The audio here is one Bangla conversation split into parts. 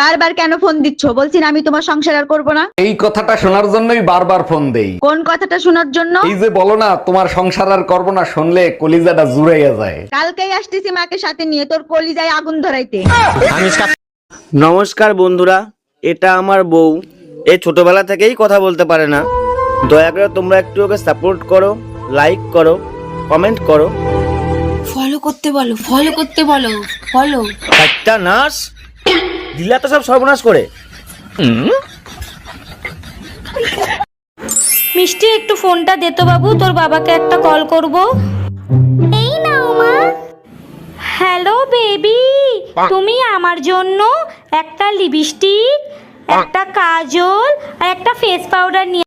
বারবার কেন ফোন দিচ্ছ? বলছি না আমি তোমার সংসার আর করব না। এই কথাটা শোনার জন্যই বারবার ফোন দেই। কোন কথাটা শোনার জন্য? এই যে বলো না তোমার সংসার আর করব না শুনলে কলিজাটা জুড়াইয়া যায়। কালকেই আসতেছি মাকে সাথে নিয়ে তোর কলিজায় আগুন ধরাইতে। নমস্কার বন্ধুরা এটা আমার বউ। এ ছোটবেলা থেকেই কথা বলতে পারে না। দয়া করে তোমরা একটু ওকে সাপোর্ট করো লাইক করো কমেন্ট করো। ফলো করতে বলো ফলো করতে বলো ফলো একটা নাশ দিলা তো সব সর্বনাশ করে। মিষ্টি একটু ফোনটা দে তো বাবু তোর বাবাকে একটা কল করব। এই নাও মা। হ্যালো বেবি তুমি আমার জন্য একটা লিপস্টিক একটা কাজল আর একটা ফেস পাউডার নিয়ে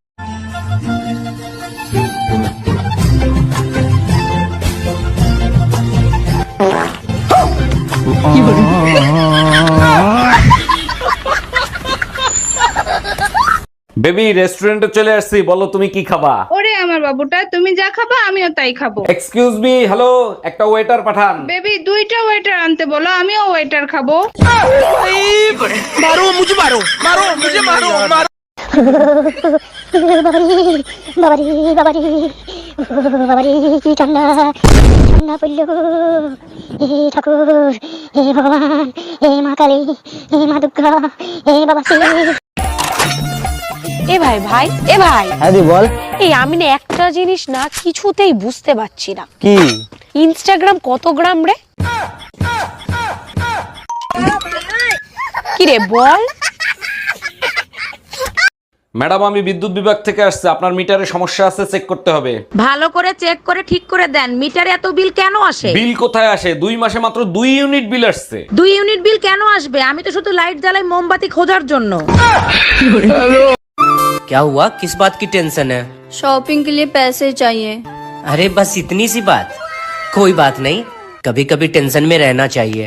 বেবি রেস্টুরেন্টে চলে আসছি বলো তুমি কি খাবা? ওরে আমার বাবুটা তুমি যা খাবা আমিও তাই খাব। এক্সকিউজ মি হ্যালো একটা ওয়েটার পাঠান। বেবি দুইটা ওয়েটার আনতে বলো আমিও ওয়েটার খাব। বাবারি বাবারি বাবারি কি ঠান্ডা ঠান্ডা পড়ল। হে ঠাকুর হে ভগবান হে মা কালী হে মা দুর্গা হে বাবা এ ভাই ভাই এ ভাই। হ্যাঁ বল। এই আমি না একটা জিনিস না কিছুতেই বুঝতে পারছি না। কি? ইনস্টাগ্রাম কত গ্রাম রে? কি রে বল। ম্যাডাম আমি বিদ্যুৎ বিভাগ থেকে আসছে। আপনার মিটারে সমস্যা আছে চেক করতে হবে। ভালো করে চেক করে ঠিক করে দেন। মিটারে এত বিল কেন আসে? বিল কোথায় আসে? দুই মাসে মাত্র দুই ইউনিট বিল আসছে। দুই ইউনিট বিল কেন আসবে? আমি তো শুধু লাইট জ্বালাই মোমবাতি খোঁজার জন্য। क्या हुआ किस बात की टेंशन है শপিং के लिए पैसे चाहिए अरे बस इतनी सी बात कोई बात नहीं कभी कभी टेंशन में रहना चाहिए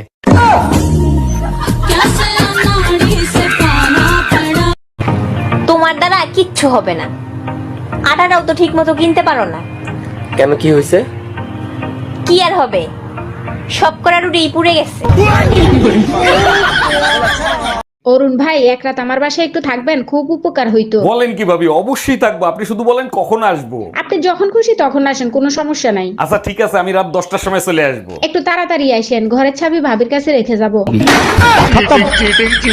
তোমার দ্বারা কিচ্ছু হবে না আটাটাও তো ঠিক মতো কিনতে পারো না কেন কি হয়েছে কি আর হবে সব করা রুটি পুড়ে গেছে অরুণ ভাই এক রাত আমার বাসায় একটু থাকবেন খুব উপকার হইতো। বলেন কি ভাবি অবশ্যই থাকব। আপনি শুধু বলেন কখন আসব। আপনি যখন খুশি তখন আসেন কোনো সমস্যা নাই। আচ্ছা ঠিক আছে আমি রাত দশটার সময় চলে আসব। একটু তাড়াতাড়ি আসেন ঘরের ছাবি ভাবির কাছে রেখে যাব।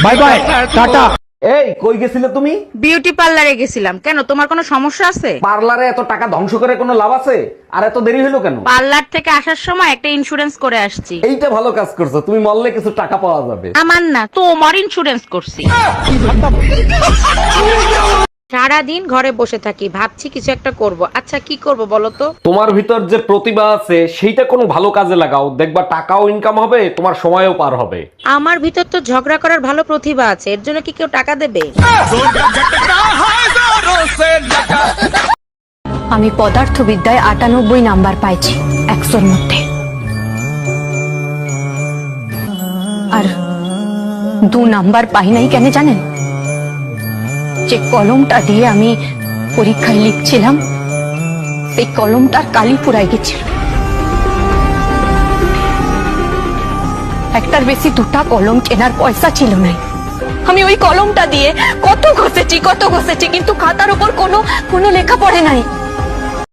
বাই বাই টাটা। এই কই গেছিলে তুমি? বিউটি পার্লারে গেছিলাম। কেন তোমার কোনো সমস্যা আছে? পার্লারে এত টাকা ধ্বংস করে কোনো লাভ আছে? আর এত দেরি হলো কেন? পার্লার থেকে আসার সময় একটা ইন্স্যুরেন্স করে আসছি। এইটা ভালো কাজ করছ তুমি মরলে কিছু টাকা পাওয়া যাবে। আমার না তোমার ইন্স্যুরেন্স করছি। সারাদিন ঘরে বসে থাকি ভাবছি কিছু একটা করব। আচ্ছা কি করব বলো তো? তোমার ভিতর যে প্রতিভা আছে সেইটা কোনো ভালো কাজে লাগাও। দেখবা টাকাও ইনকাম হবে তোমার সময়ও পার হবে। আমার ভিতর তো ঝগড়া করার ভালো প্রতিভা আছে এর জন্য কি কেউ টাকা দেবে? আমি পদার্থবিদ্যায় আটানব্বই নাম্বার পাইছি একশোর মধ্যে। আর দু নাম্বার পাই নাই কেন জানেন? যে কলমটা দিয়ে আমি পরীক্ষায় লিখছিলাম, সেই কলমটার কালি পুরাই গেছিল। একটার বেশি দুটা কলম কেনার পয়সা ছিল না আমি ওই কলমটা দিয়ে কত ঘষেছি কত ঘষেছি, কিন্তু খাতার উপর কোনো কোনো লেখা পড়ে নাই।